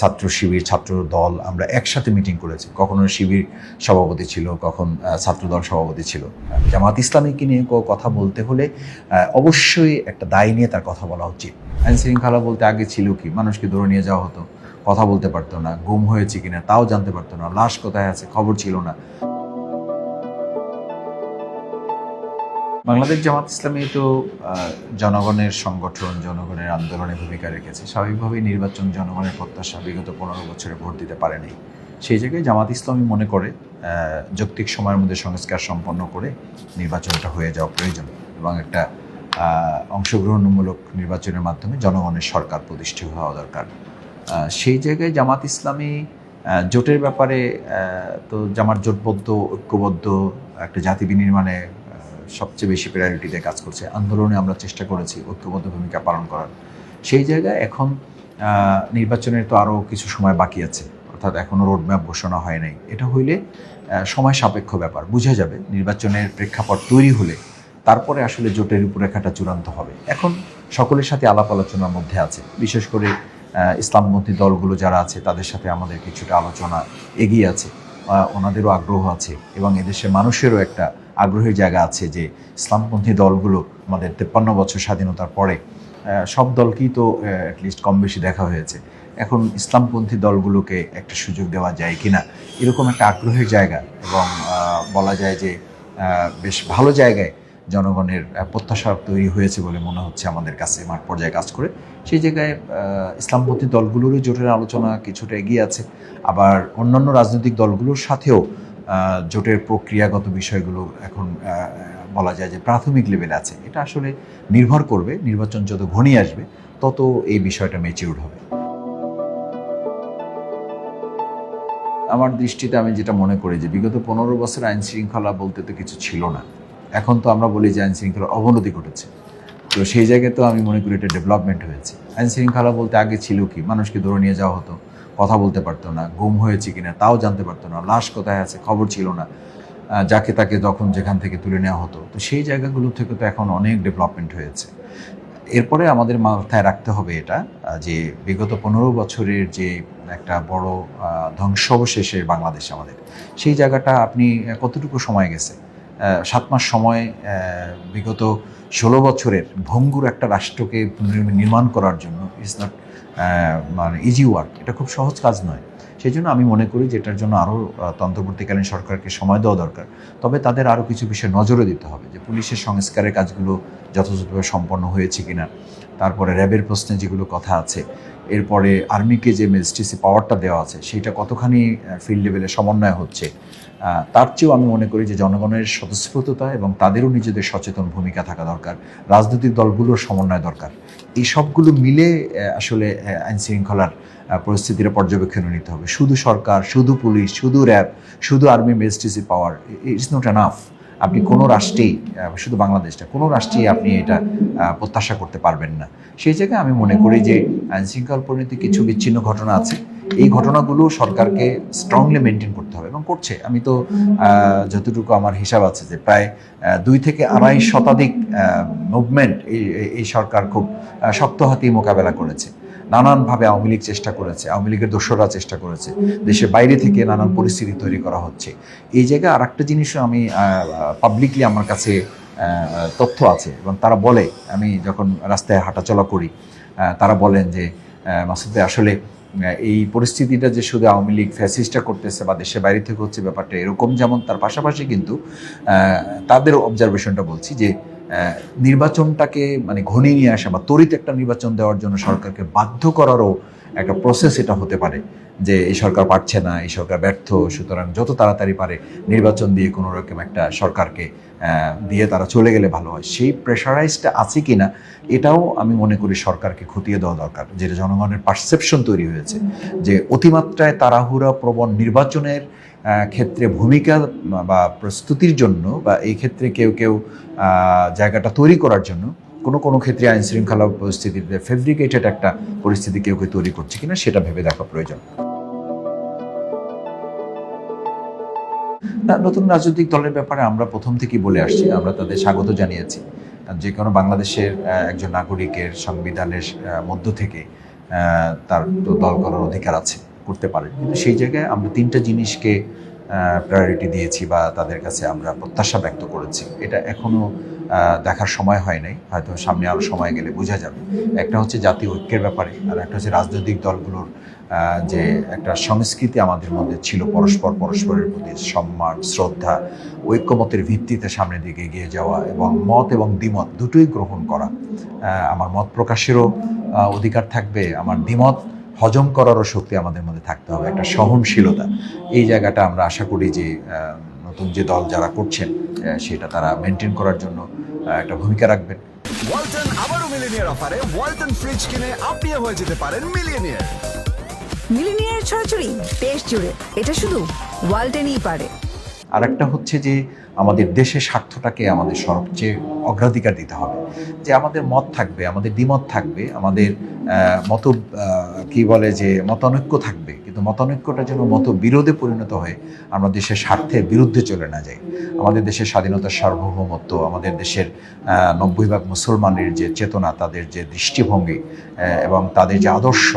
ছাত্র শিবির, ছাত্র দল আমরা একসাথে মিটিং করেছি। কখনো শিবির সভাপতি ছিল, কখন ছাত্র দল সভাপতি ছিল। জামাত ইসলামীকে নিয়ে কথা বলতে হলে অবশ্যই একটা দায় নিয়ে তার কথা বলা উচিত। আইন শৃঙ্খলা বলতে আগে ছিল কি? মানুষকে ধরে নিয়ে যাওয়া হতো, কথা বলতে পারতো না, গুম হয়েছে কিনা তাও জানতে পারতো না, লাশ কোথায় আছে, খবর ছিল না। বাংলাদেশ জামাত ইসলামী তো জনগণের সংগঠন, জনগণের আন্দোলনে ভূমিকা রেখেছে। স্বাভাবিকভাবেই নির্বাচন জনগণের প্রত্যাশা বিগত পনেরো বছরে ভোট দিতে পারেনি। সেই জায়গায় জামাত ইসলামী মনে করে যৌক্তিক সময়ের মধ্যে সংস্কার সম্পন্ন করে নির্বাচনটা হয়ে যাওয়া প্রয়োজন এবং একটা অংশগ্রহণমূলক নির্বাচনের মাধ্যমে জনগণের সরকার প্রতিষ্ঠিত হওয়া দরকার। সেই জায়গায় জামাত ইসলামী জোটের ব্যাপারে তো জামাত জোটবদ্ধ, ঐক্যবদ্ধ, একটা জাতি বিনির্মাণে সবচেয়ে বেশি প্রায়োরিটিতে কাজ করছে। আন্দোলনে আমরা চেষ্টা করেছি ঐক্যবদ্ধ ভূমিকা পালন করার। সেই জায়গায় এখন নির্বাচনের তো আরও কিছু সময় বাকি আছে। অর্থাৎ এখনও রোডম্যাপ ঘোষণা হয় নাই। এটা হইলে সময় সাপেক্ষ ব্যাপার। বোঝা যাবে, নির্বাচনের প্রেক্ষাপট তৈরি হলে তারপরে আসলে জোটের রূপরেখাটা চূড়ান্ত হবে। এখন সকলের সাথে আলাপ আলোচনার মধ্যে আছে। বিশেষ করে ইসলামপন্থী দলগুলো যারা আছে, তাদের সাথে আমাদের কিছুটা আলোচনা এগিয়ে আছে। ওনাদেরও আগ্রহ আছে এবং এদেশে মানুষেরও একটা আগ্রহের জায়গা আছে যে ইসলামপন্থী দলগুলো আমাদের তেপ্পান্ন বছর স্বাধীনতার পরে সব দলকেই তো অ্যাটলিস্ট কম বেশি দেখা হয়েছে। এখন ইসলামপন্থী দলগুলোকে একটা সুযোগ দেওয়া যায় কি না এরকম একটা আগ্রহের জায়গা এবং বলা যায় যে বেশ ভালো জায়গায় জনগণের প্রত্যাশা তৈরি হয়েছে বলে মনে হচ্ছে আমাদের কাছে মাঠ পর্যায়ে কাজ করে। সেই জায়গায় ইসলামপন্থী দলগুলোরও জোটের আলোচনা কিছুটা এগিয়ে আছে। আবার অন্যান্য রাজনৈতিক দলগুলোর সাথেও জোটের প্রক্রিয়াগত বিষয়গুলো এখন বলা যায় যে প্রাথমিক লেভেলে আছে। এটা আসলে নির্ভর করবে, নির্বাচন যত ঘনিয়ে আসবে, তত এই বিষয়টা ম্যাচিউর হবে। আমার দৃষ্টিতে আমি যেটা মনে করি যে বিগত পনেরো বছর আইন শৃঙ্খলা বলতে তো কিছু ছিল না। এখন তো আমরা বলি যে আইন শৃঙ্খলার অবনতি ঘটেছে। তো সেই জায়গায় তো আমি মনে করি এটা ডেভেলপমেন্ট হয়েছে। আইন শৃঙ্খলা বলতে আগে ছিল কি? মানুষকে ধরে নিয়ে যাওয়া হতো কথা বলতে পারতো না গুম হয়েছে কিনা তাও জানতে পারতো না লাশ কোথায় আছে খবর ছিল না যাকে তাকে যখন যেখান থেকে তুলে নেওয়া হতো। তো সেই জায়গাগুলো থেকে তো এখন অনেক ডেভেলপমেন্ট হয়েছে। এরপরে আমাদের মাথায় রাখতে হবে এটা যে বিগত পনেরো বছরের যে একটা বড় আহ, ধ্বংসাবশেষে বাংলাদেশ আমাদের সেই জায়গাটা আপনি কতটুকু সময় গেছে? সাত মাস সময় বিগত ষোলো বছরের ভঙ্গুর একটা রাষ্ট্রকে নির্মাণ করার জন্য ইজ নট মানে ইজি ওয়ার্ক এটা খুব সহজ কাজ নয়। সেই জন্য আমি মনে করি যে এটার জন্য আরও তন্ত্রবর্তীকালীন সরকারকে সময় দেওয়া দরকার। তবে তাদের আরও কিছু বিষয় নজরে দিতে হবে যে পুলিশের সংস্কারের কাজগুলো যথাযথভাবে সম্পন্ন হয়েছে কিনা। তারপরে র্যাবের প্রশ্নে যেগুলো কথা আছে, এরপরে আর্মিকে যে ম্যাজিস্ট্রেসি পাওয়ারটা দেওয়া আছে সেইটা কতখানি ফিল্ড লেভেলে সমন্বয় হচ্ছে তার চেয়েও আমি মনে করি যে জনগণের স্বতঃস্ফূর্ততা এবং তাদেরও নিজেদের সচেতন ভূমিকা থাকা দরকার। রাজনৈতিক দলগুলোর সমন্বয় দরকার। এই সবগুলো মিলে আসলে আইন শৃঙ্খলার পরিস্থিতির পর্যবেক্ষণে নিতে হবে। শুধু সরকার, শুধু পুলিশ, শুধু র্যাব, শুধু army magistracy power it's not enough আপনি কোনো রাষ্ট্রেই শুধু বাংলাদেশটা, কোনো রাষ্ট্রেই আপনি এটা প্রত্যাশা করতে পারবেন না। সেই জায়গায় আমি মনে করি যে আইন শৃঙ্খলা পরিণতি কিছু বিচ্ছিন্ন ঘটনা আছে। এই ঘটনাগুলো সরকারকে স্ট্রংলি মেনটেন করতে হবে এবং করছে। আমি তো যতটুকু আমার হিসাব আছে যে প্রায় দুই থেকে আড়াই শতাধিক মুভমেন্ট এই সরকার খুব শক্ত হাতেই মোকাবেলা করেছে। নানানভাবে আওয়ামী লীগ চেষ্টা করেছে, আওয়ামী লীগের দোসররা চেষ্টা করেছে। দেশের বাইরে থেকে নানান পরিস্থিতি তৈরি করা হচ্ছে। এই জায়গায় আর একটা জিনিসও আমি পাবলিকলি আমার কাছে তথ্য আছে এবং তারা বলে, আমি যখন রাস্তায় হাঁটাচলা করি তারা বলেন যে মাসুদ আসলে এই পরিস্থিতিটা যে শুধু আওয়ামী লীগ ফ্যাসিস্টটা করতেছে বা দেশের বাইরে থেকে হচ্ছে ব্যাপারটা এরকম যেমন, তার পাশাপাশি কিন্তু তাদের অবজারভেশনটা বলছি যে নির্বাচনটাকে মানে ঘনিয়ে নিয়ে আসা বা তরিত একটা নির্বাচন দেওয়ার জন্য সরকারকে বাধ্য করারও একটা প্রসেস এটা হতে পারে। যে এই সরকার পারছে না, এই সরকার ব্যর্থ, সুতরাং যত তাড়াতাড়ি পারে নির্বাচন দিয়ে কোনো রকম একটা সরকারকে দিয়ে তারা চলে গেলে ভালো হয়। সেই প্রেশারাইজটা আছে কিনা, এটাও আমি মনে করি সরকারকে খতিয়ে দেওয়া দরকার। যেটা জনগণের পারসেপশন তৈরি হয়েছে, যে অতিমাত্রায় তাড়াহুড়া প্রবণ নির্বাচনের ক্ষেত্রে ভূমিকা বা প্রস্তুতির জন্য বা এই ক্ষেত্রে কেউ কেউ জায়গাটা তৈরি করার জন্য কোনো কোনো ক্ষেত্রে আইন শৃঙ্খলা পরিস্থিতিতে ফেব্রিকেটেড একটা পরিস্থিতি কেউ কেউ তৈরি করছে কিনা, সেটা ভেবে দেখা প্রয়োজন। নতুন রাজনৈতিক দলের ব্যাপারে আমরা প্রথম থেকেই বলে আসছি, আমরা তাদের স্বাগত জানিয়েছি। যে কোনো বাংলাদেশের একজন নাগরিকের সংবিধানের মধ্য থেকে তার তো দল করার অধিকার আছে, করতে পারে কিন্তু সেই জায়গায় আমরা তিনটা জিনিসকে প্রায়োরিটি দিয়েছি বা তাদের কাছে আমরা প্রত্যাশা ব্যক্ত করেছি। এটা এখনও দেখার সময় হয় নাই, হয়তো সামনে আরও সময় গেলে বোঝা যাবে। একটা হচ্ছে জাতীয় ঐক্যের ব্যাপারে, আর একটা হচ্ছে রাজনৈতিক দলগুলোর যে একটা সংস্কৃতি আমাদের মধ্যে ছিল পরস্পর পরস্পরের প্রতি সম্মান, শ্রদ্ধা, ঐক্যমতের ভিত্তিতে সামনের দিকে এগিয়ে যাওয়া এবং মত এবং দ্বিমত দুটোই গ্রহণ করা। আমার মত প্রকাশেরও অধিকার থাকবে, আমার দ্বিমত হজম করারও শক্তি আমাদের মধ্যে থাকতে হবে, একটা সহনশীলতা। এই জায়গাটা আমরা আশা করি যে নতুন যে দল যারা করছেন সেটা তারা মেনটেন করার জন্য একটা ভূমিকা রাখবেন। ওয়ালটন আবারও মিলিনিয়ার অফারে, ওয়ালটন ফ্রিজ কিনে আপনিও হয়ে যেতে পারেন মিলিয়নিয়ার। মিলিনিয়ার ছড়াছড়ি দেশ জুড়ে। এটা শুধু ওয়ালটেনই পারে। আর একটা হচ্ছে যে, আমাদের দেশের স্বার্থটাকে আমাদের সবচেয়ে অগ্রাধিকার দিতে হবে। যে আমাদের মত থাকবে, আমাদের দ্বিমত থাকবে, আমাদের মত কি বলে যে, মতানৈক্য থাকবে। কিন্তু মতানৈক্যটা যেন মত বিরোধে পরিণত হয়ে আমরা দেশের স্বার্থের বিরুদ্ধে চলে না যাই। আমাদের দেশের স্বাধীনতার সার্বভৌমত্ব, আমাদের দেশের নব্বই ভাগ মুসলমানের যে চেতনা, তাদের যে দৃষ্টিভঙ্গি এবং তাদের যে আদর্শ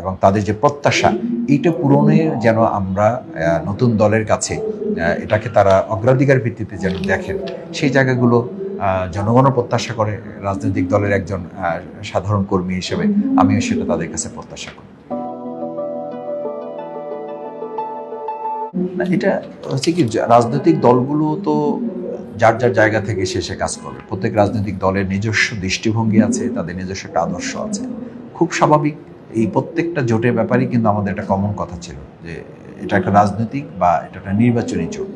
এবং তাদের যে প্রত্যাশা, এইটা পূরণের যেন আমরা নতুন দলের কাছে এটাকে তারা অগ্রাধিকার ভিত্তিতে যেন দেখেন। সেই জায়গাগুলো জনগণও প্রত্যাশা করে, রাজনৈতিক দলের একজন সাধারণ কর্মী হিসেবে আমিও সেটা তাদের কাছে প্রত্যাশা করি। এটা হচ্ছে কি রাজনৈতিক দলগুলো তো, যার যার জায়গা থেকে শেষে কাজ করবে প্রত্যেক রাজনৈতিক দলের নিজস্ব দৃষ্টিভঙ্গি আছে, তাদের নিজস্ব একটা আদর্শ আছে। খুব স্বাভাবিক এই প্রত্যেকটা জোটের ব্যাপারেই কিন্তু আমাদের একটা কমন কথা ছিল, যে এটা একটা রাজনৈতিক বা এটা একটা নির্বাচনী জোট।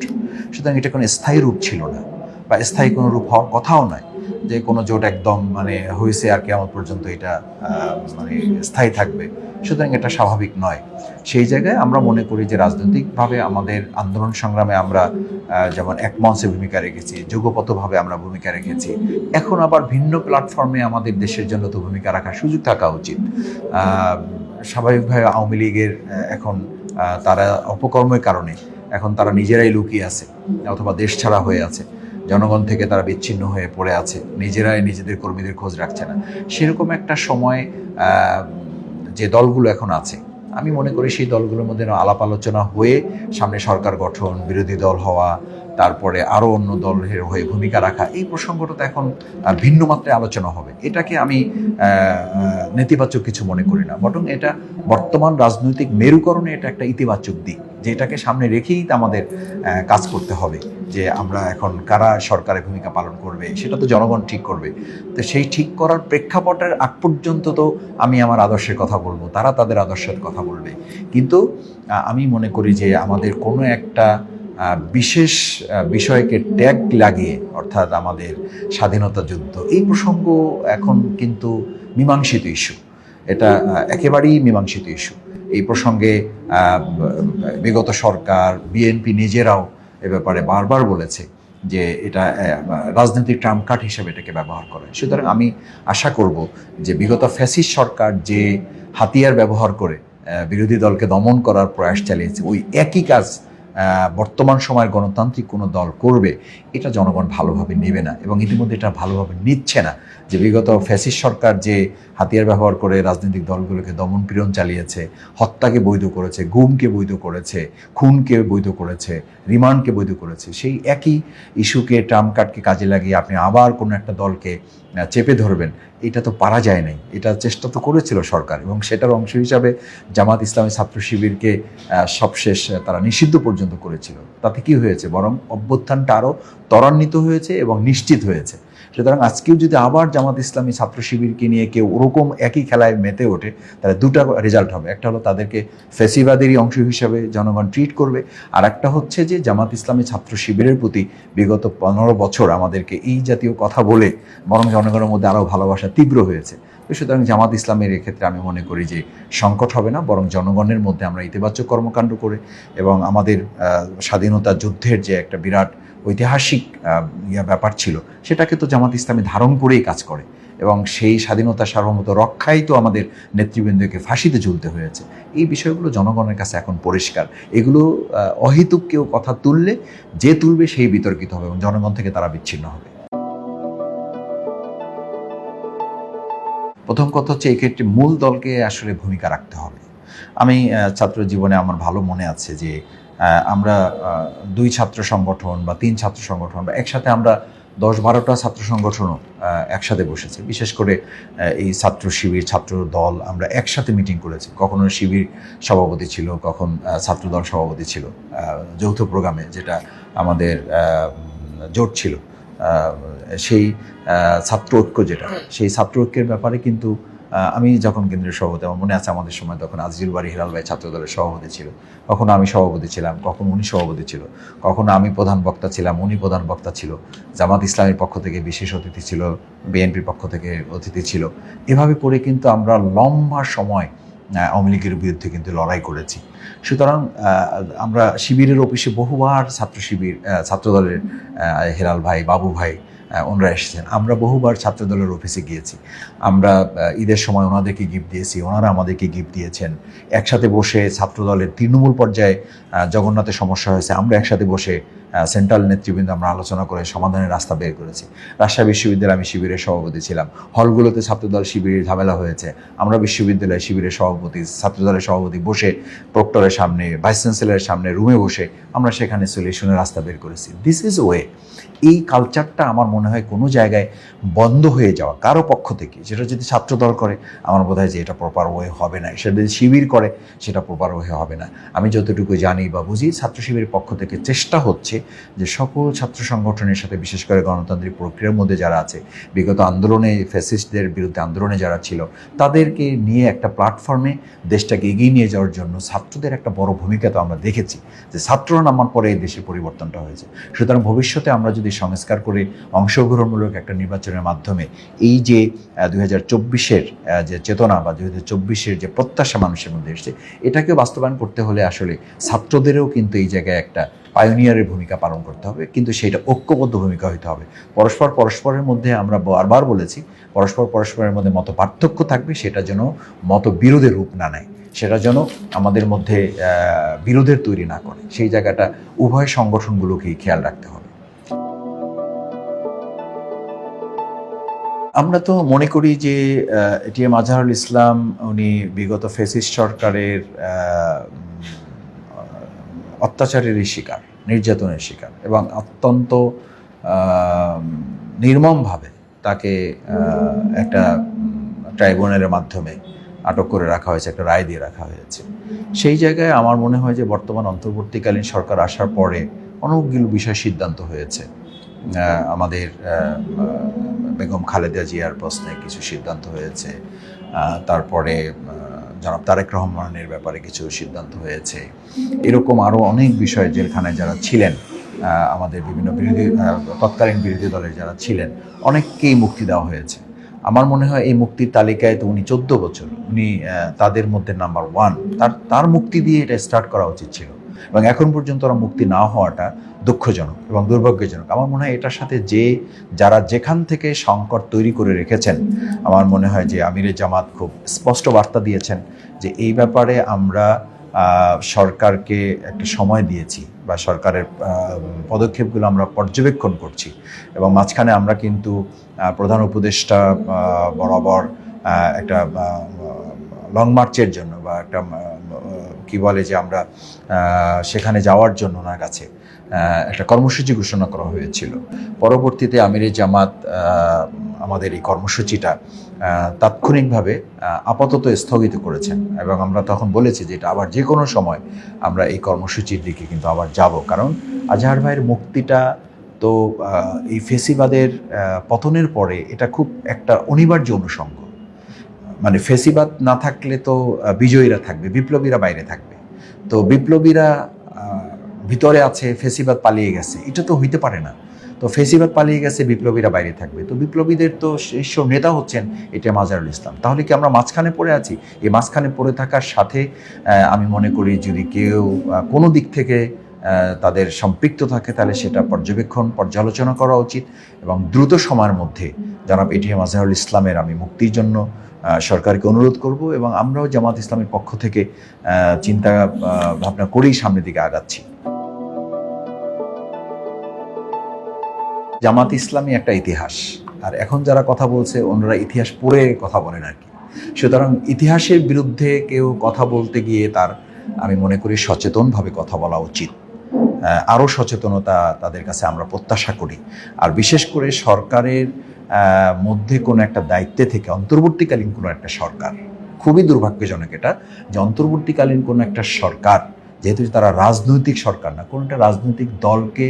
সুতরাং এটা কোনো স্থায়ী রূপ ছিল না বা স্থায়ী কোনো রূপ হওয়ার কথাও নয় যে কোনো জোট একদম মানে হয়েছে আর কি কেমন পর্যন্ত এটা মানে স্থায়ী থাকবে। সুতরাং এটা স্বাভাবিক নয়। সেই জায়গায় আমরা মনে করি যে রাজনৈতিকভাবে আমাদের আন্দোলন সংগ্রামে আমরা যেমন এক মঞ্চে ভূমিকা রেখেছি, যুগপতভাবে আমরা ভূমিকা রেখেছি। এখন আবার ভিন্ন প্ল্যাটফর্মে আমাদের দেশের জন্য তো ভূমিকা রাখার সুযোগ থাকা উচিত। স্বাভাবিকভাবে আওয়ামী লীগের এখন তারা অপকর্মের কারণে, এখন তারা নিজেরাই লুকিয়ে আছে, অথবা দেশ ছাড়া হয়ে আছে। জনগণ থেকে তারা বিচ্ছিন্ন হয়ে পড়ে আছে, নিজেরাই নিজেদের কর্মীদের খোঁজ রাখছে না। সেরকম একটা সময় যে দলগুলো এখন আছে, আমি মনে করি সেই দলগুলোর মধ্যে আলাপ আলোচনা হয়ে সামনে সরকার গঠন, বিরোধী দল হওয়া, তারপরে আরও অন্য দলের হয়ে ভূমিকা রাখা, এই প্রসঙ্গটা তো এখন ভিন্ন মাত্রায় আলোচনা হবে। এটাকে আমি নেতিবাচক কিছু মনে করি না। বরং এটা বর্তমান রাজনৈতিক মেরুকরণে এটা একটা ইতিবাচক দিক। যে এটাকে সামনে রেখেই তো আমাদের কাজ করতে হবে যে আমরা এখন কারা সরকারের ভূমিকা পালন করবে, সেটা তো জনগণ ঠিক করবে। তো সেই ঠিক করার প্রেক্ষাপটের আগ পর্যন্ত তো আমি আমার আদর্শের কথা বলব, তারা তাদের আদর্শের কথা বলবে। কিন্তু আমি মনে করি যে আমাদের কোনো একটা বিশেষ বিষয়কে ট্যাগ লাগিয়ে, অর্থাৎ আমাদের স্বাধীনতা যুদ্ধ, এই প্রসঙ্গ এখন কিন্তু মীমাংসিত ইস্যু। এটা একেবারেই মীমাংসিত ইস্যু। এই প্রসঙ্গে বিগত সরকার বিএনপি নিজেরাও এ ব্যাপারে বারবার বলেছে যে এটা রাজনৈতিক ট্রাম্প কার্ড হিসেবে এটাকে ব্যবহার করে সুতরাং আমি আশা করব যে বিগত ফ্যাসিস সরকার যে হাতিয়ার ব্যবহার করে বিরোধী দলকে দমন করার প্রয়াস চালিয়েছে, ওই একই কাজ বর্তমান সময়ের গণতান্ত্রিক কোনো দল করবে, এটা জনগণ ভালোভাবে নেবে না এবং ইতিমধ্যে এটা ভালোভাবে নিচ্ছে না। যে বিগত ফ্যাসিস সরকার যে হাতিয়ার ব্যবহার করে রাজনৈতিক দলগুলোকে দমন পীড়ন চালিয়েছে, হত্যাকে বৈধ করেছে, গুমকে বৈধ করেছে, খুনকে বৈধ করেছে, রিমান্ডকে বৈধ করেছে, সেই একই ইস্যুকে, ট্রাম্প কার্ডকে কাজে লাগিয়ে আপনি আবার কোনো একটা দলকে চেপে ধরবেন, এটা তো পারা যায় নাই। এটা চেষ্টা তো করেছিল সরকার এবং সেটার অংশ হিসাবে জামাত ইসলামী ছাত্র শিবিরকে সবশেষ তারা নিষিদ্ধ পর্যন্ত করেছিল। তাতে কি হয়েছে? বরং অভ্যুত্থানটা আরও ত্বরান্বিত হয়েছে এবং নিশ্চিত হয়েছে। সুতরাং আজকেও যদি আবার জামাত ইসলামী ছাত্র শিবিরকে নিয়ে কেউ ওরকম একই খেলায় মেতে ওঠে, তাহলে দুটা রেজাল্ট হবে। একটা হলো তাদেরকে ফেসিবাদেরই অংশ হিসাবে জনগণ ট্রিট করবে, আর একটা হচ্ছে যে জামাত ইসলামী ছাত্র শিবিরের প্রতি বিগত পনেরো বছর আমাদেরকে এই জাতীয় কথা বলে বরং জনগণের মধ্যে আরও ভালোবাসা তীব্র হয়েছে। তো সুতরাং জামাত ইসলামের এক্ষেত্রে আমি মনে করি যে সংকট হবে না, বরং জনগণের মধ্যে আমরা ইতিবাচক কর্মকাণ্ড করে এবং আমাদের স্বাধীনতা যুদ্ধের যে একটা বিরাট ঐতিহাসিক ইয়া ব্যাপার ছিল। সেটাকে তো জামাত ইসলামী ধারণ করেই কাজ করে এবং সেই স্বাধীনতা সার্বভৌমত্ব রক্ষাই তো আমাদের নেতৃবৃন্দকে ফাঁসিতে ঝুলতে হয়েছে। এই বিষয়গুলো জনগণের কাছে এখন পরিষ্কার। এগুলো অহেতুক কেউ কথা তুললে যে তুলবে সেই বিতর্কিত হবে এবং জনগণ থেকে তারা বিচ্ছিন্ন হবে। প্রথম কথা হচ্ছে এই ক্ষেত্রে মূল দলকে আসলে ভূমিকা রাখতে হবে। আমি ছাত্র জীবনে আমার ভালো মনে আছে যে আমরা দুই ছাত্র সংগঠন বা তিন ছাত্র সংগঠন বা একসাথে আমরা দশ বারোটা ছাত্র সংগঠনও একসাথে বসেছি। বিশেষ করে এই ছাত্র শিবির, ছাত্র দল আমরা একসাথে মিটিং করেছি। কখনো শিবির সভাপতি ছিল, কখন ছাত্র দল সভাপতি ছিল যৌথ প্রোগ্রামে যেটা আমাদের জোট ছিল সেই ছাত্র ঐক্য যেটা, সেই ছাত্র ঐক্যের ব্যাপারে কিন্তু আমি যখন কেন্দ্রীয় সভাপতি, আমার মনে আছে আমাদের সময় তখন আজিজুল বাড়ি হিলাল ভাই ছাত্র দলের সভাপতি ছিল। কখনো আমি সভাপতি ছিলাম, কখনো উনি সভাপতি ছিল। কখনো আমি প্রধান বক্তা ছিলাম, উনি প্রধান বক্তা ছিল। জামাত ইসলামের পক্ষ থেকে বিশেষ অতিথি ছিল, বিএনপির পক্ষ থেকে অতিথি ছিল। এভাবে করে কিন্তু আমরা লম্বা সময় আওয়ামী লীগের বিরুদ্ধে কিন্তু লড়াই করেছি। সুতরাং আমরা শিবিরের অফিসে বহুবার ছাত্র শিবির ছাত্রদলের হেলাল ভাই, বাবু ভাই ওনারা এসেছেন। আমরা বহুবার ছাত্রদলের অফিসে গিয়েছি। আমরা ঈদের সময় ওনাদেরকে গিফট দিয়েছি, ওনারা আমাদেরকে গিফট দিয়েছেন। একসাথে বসে ছাত্রদলের তৃণমূল পর্যায়ে জগন্নাথের সমস্যা হয়েছে, আমরা একসাথে বসে সেন্ট্রাল নেতৃবৃন্দ আমরা আলোচনা করে সমাধানের রাস্তা বের করেছি। রাজশাহী বিশ্ববিদ্যালয়ে আমি শিবিরের সভাপতি ছিলাম। হলগুলোতে ছাত্রদল শিবিরের ঝামেলা হয়েছে। আমরা বিশ্ববিদ্যালয়ে শিবিরের সভাপতি, ছাত্রদলের সভাপতি বসে প্রক্টরের সামনে ভাইস চ্যান্সেলরের সামনে রুমে বসে আমরা সেখানে সলিউশনের রাস্তা বের করেছি। দিস ইজ ওয়ে এই কালচারটা আমার মনে হয় কোনো জায়গায় বন্ধ হয়ে যাওয়া, কারও পক্ষ থেকে সেটা যদি ছাত্রদল করে, আমার বোধ হয় যে এটা প্রপার ওয়ে হবে না। সেটা যদি শিবির করে, সেটা প্রপার ওয়ে হবে না। আমি যতটুকু জানি বা বুঝি, ছাত্র শিবিরের পক্ষ থেকে চেষ্টা হচ্ছে যে সকল ছাত্র সংগঠনের সাথে, বিশেষ করে গণতান্ত্রিক প্রক্রিয়ার মধ্যে যারা আছে, বিগত আন্দোলনে ফ্যাসিস্টদের বিরুদ্ধে আন্দোলনে যারা ছিল, তাদেরকে নিয়ে একটা প্ল্যাটফর্মে দেশটাকে এগিয়ে নিয়ে যাওয়ার জন্য ছাত্রদের একটা বড় ভূমিকা তো আমরা দেখেছি, যে ছাত্ররা নামার পরে এই দেশের পরিবর্তনটা হয়েছে। সুতরাং ভবিষ্যতে আমরা যদি সংস্কার করে অংশগ্রহণমূলক একটা নির্বাচনের মাধ্যমে এই যে দুই হাজার চব্বিশের যে চেতনা বা দুই হাজার চব্বিশের যে প্রত্যাশা মানুষের মধ্যে এসেছে এটাকে বাস্তবায়ন করতে হলে আসলে ছাত্রদেরও কিন্তু এই জায়গায় একটা পায়োনিয়ারের ভূমিকা পালন করতে হবে, কিন্তু সেটা ঐক্যবদ্ধ ভূমিকা হইতে হবে। পরস্পর পরস্পরের মধ্যে আমরা বারবার বলেছি, পরস্পর পরস্পরের মধ্যে মত পার্থক্য থাকবে, সেটা যেন মত বিরোধের রূপ না নেয়, সেটা যেন আমাদের মধ্যে বিরোধের তৈরি না করে। সেই জায়গাটা উভয় সংগঠনগুলোকেই খেয়াল রাখতে হবে। আমরা তো মনে করি যে এটিএম আজহারুল ইসলাম, উনি বিগত ফেসিস সরকারের অত্যাচারেরই শিকার, নির্যাতনের শিকার এবং অত্যন্ত নির্মমভাবে তাকে একটা ট্রাইব্যুনালের মাধ্যমে আটক করে রাখা হয়েছে, একটা রায় দিয়ে রাখা হয়েছে। সেই জায়গায় আমার মনে হয় যে বর্তমান অন্তর্বর্তীকালীন সরকার আসার পরে অনেকগুলো বিষয় সিদ্ধান্ত হয়েছে। আমাদের বেগম খালেদা জিয়ার প্রশ্নে কিছু সিদ্ধান্ত হয়েছে। তারপরে জনাব তারেক রহমানের ব্যাপারে কিছু সিদ্ধান্ত হয়েছে। এরকম আরও অনেক বিষয় জেলখানায় যারা ছিলেন আমাদের বিভিন্ন বিরোধী তৎকালীন বিরোধী দলের যারা ছিলেন, অনেককেই মুক্তি দেওয়া হয়েছে। আমার মনে হয় এই মুক্তির তালিকায় তো উনি চোদ্দ বছর, উনি তাদের মধ্যে নাম্বার ওয়ান তার তার মুক্তি দিয়ে এটা স্টার্ট করা উচিত ছিল। এবং এখন পর্যন্ত ওরা মুক্তি না হওয়াটা দুঃখজনক এবং দুর্ভাগ্যজনক। আমার মনে হয় এটার সাথে যে, যারা যেখান থেকে সংকট তৈরি করে রেখেছেন, আমার মনে হয় যে আমিরে জামাত খুব স্পষ্ট বার্তা দিয়েছেন যে এই ব্যাপারে আমরা সরকারকে একটা সময় দিয়েছি বা সরকারের পদক্ষেপগুলো আমরা পর্যবেক্ষণ করছি এবং মাঝখানে আমরা কিন্তু প্রধান উপদেষ্টা বরাবর একটা লং মার্চের জন্য বা একটা কি বলে যে আমরা সেখানে যাওয়ার জন্য ওনার কাছে একটা কর্মসূচি ঘোষণা করা হয়েছিল। পরবর্তীতে আমিরে জামাত আমাদের এই কর্মসূচিটা তাৎক্ষণিকভাবে আপাতত স্থগিত করেছেন। এবং আমরা তখন বলেছি যে এটা আবার যে কোনো সময় আমরা এই কর্মসূচির দিকে কিন্তু আবার যাব। কারণ আজহার ভাইয়ের মুক্তিটা তো এই ফেসিবাদের পতনের পরে এটা খুব একটা অনিবার্য অনুষঙ্গ। মানে ফেসিবাদ না থাকলে তো বিজয়ীরা থাকবে, বিপ্লবীরা বাইরে থাকবে। তো বিপ্লবীরা ভিতরে আছে, ফেসিবাদ পালিয়ে গেছে। এটা তো হইতে পারে না। তো ফেসিবাদ পালিয়ে গেছে, বিপ্লবীরা বাইরে থাকবে। তো বিপ্লবীদের তো শীর্ষ নেতা হচ্ছেন এটা মাজারুল ইসলাম। তাহলে কি আমরা মাঝখানে পড়ে আছি? এই মাঝখানে পড়ে থাকার সাথে আমি মনে করি যদি কেউ কোনো দিক থেকে তাদের সম্পৃক্ত থাকে, তাহলে সেটা পর্যবেক্ষণ, পর্যালোচনা করা উচিত এবং দ্রুত সময়ের মধ্যে জনাব এটিএম আজহারুল ইসলামের আমি মুক্তির জন্য সরকারকে অনুরোধ করব এবং আমরাও জামাত ইসলামের পক্ষ থেকে চিন্তা ভাবনা করেই সামনের দিকে আগাচ্ছি। জামাত ইসলামী একটা ইতিহাস। আর এখন যারা কথা বলছে ওনারা ইতিহাস পড়ে কথা বলেন আর কি। সুতরাং ইতিহাসের বিরুদ্ধে কেউ কথা বলতে গিয়ে তার, আমি মনে করি, সচেতনভাবে কথা বলা উচিত। আরও সচেতনতা তাদের কাছে আমরা প্রত্যাশা করি। আর বিশেষ করে সরকারের মধ্যে কোনো একটা দায়িত্বে থেকে অন্তর্বর্তীকালীন কোনো একটা সরকার, খুবই দুর্ভাগ্যজনক এটা, যে অন্তর্বর্তীকালীন কোনো একটা সরকার, যেহেতু তারা রাজনৈতিক সরকার না, কোনো একটা রাজনৈতিক দলকে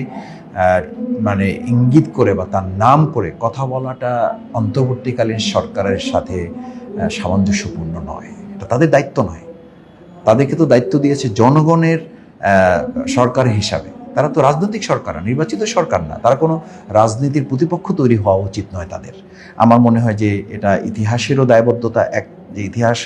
মানে ইঙ্গিত করে বা তার নাম করে কথা বলাটা অন্তর্বর্তীকালীন সরকারের সাথে সামঞ্জস্যপূর্ণ নয়। এটা তাদের দায়িত্ব নয়। তাদেরকে তো দায়িত্ব দিয়েছে জনগণের সরকার হিসাবে। তারা তো রাজনৈতিক সরকার, নির্বাচিত সরকার না। তারা কোনো রাজনীতির প্রতিপক্ষ তৈরি হওয়া উচিত নয় তাদের। আমার মনে হয় যে এটা ইতিহাসেরও দায়বদ্ধতা, এক যে ইতিহাস,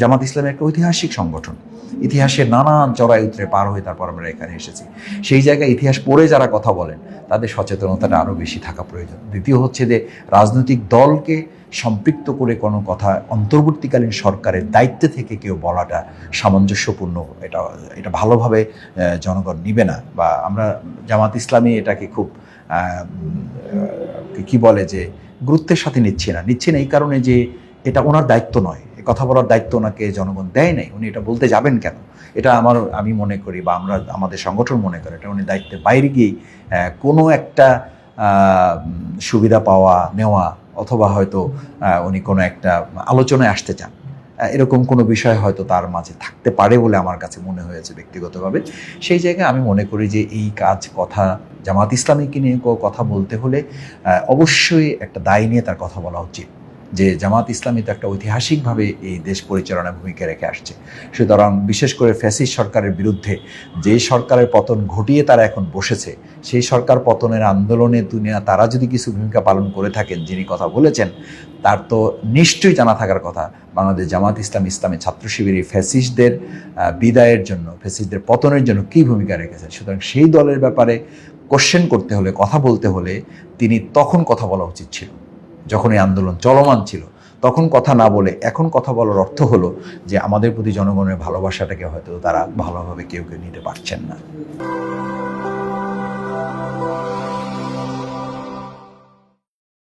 জামাত ইসলামের একটা ঐতিহাসিক সংগঠন। ইতিহাসের নানান চড়াই উতরে পার হয়ে তারপর আমরা এখানে এসেছি। সেই জায়গায় ইতিহাস পড়ে যারা কথা বলেন, তাদের সচেতনতাটা আরও বেশি থাকা প্রয়োজন। দ্বিতীয় হচ্ছে যে, রাজনৈতিক দলকে সম্পৃক্ত করে কোনো কথা অন্তর্বর্তীকালীন সরকারের দায়িত্বে থেকে কেউ বলাটা সামঞ্জস্যপূর্ণ, এটা এটা ভালোভাবে জনগণ নিবে না। বা আমরা জামাত ইসলামী এটাকে খুব কি বলে যে, গুরুত্বের সাথে নিচ্ছে না। নিচ্ছে না এই কারণে যে, এটা ওনার দায়িত্ব নয়। কথা বলার দায়িত্ব ওনাকে জনগণ দেয় নাই। উনি এটা বলতে যাবেন কেন? এটা আমার, আমি মনে করি বা আমরা, আমাদের সংগঠন মনে করে এটা উনি দায়িত্বের বাইরে গিয়েই কোনো একটা সুবিধা পাওয়া, নেওয়া অথবা হয়তো উনি কোনো একটা আলোচনায় আসতে চান। এরকম কোনো বিষয় হয়তো তার মাঝে থাকতে পারে বলে আমার কাছে মনে হয়েছে ব্যক্তিগতভাবে। সেই জায়গায় আমি মনে করি যে এই কাজ কথা, জামাত ইসলামীকে নিয়ে কথা বলতে হলে অবশ্যই একটা দায় নিয়ে তার কথা বলা উচিত। যে জামাত ইসলামী তো একটা ঐতিহাসিকভাবে এই দেশ পরিচালনার ভূমিকা রেখে আসছে। সুতরাং বিশেষ করে ফ্যাসিস সরকারের বিরুদ্ধে যে সরকারের পতন ঘটিয়ে তারা এখন বসেছে, সেই সরকার পতনের আন্দোলনে দুনিয়া তারা যদি কিছু ভূমিকা পালন করে থাকেন, যিনি কথা বলেছেন, তার তো নিশ্চয়ই জানা থাকার কথা। বাংলাদেশ জামাত ইসলাম ইসলামী ছাত্র শিবির এই ফ্যাসিস্টদের বিদায়ের জন্য ফ্যাসিস্টদের পতনের জন্য কী ভূমিকা রেখেছেন? সুতরাং সেই দলের ব্যাপারে কোশ্চেন করতে হলে, কথা বলতে হলে তিনি তখন কথা বলা উচিত ছিল। যখন এই আন্দোলন চলমান ছিল, তখন কথা না বলে এখন কথা বলার অর্থ হলো যে আমাদের প্রতি জনগণের ভালোবাসাটাকে হয়তো তারা ভালোভাবে কেউ কেউ নিতে পারছেন না।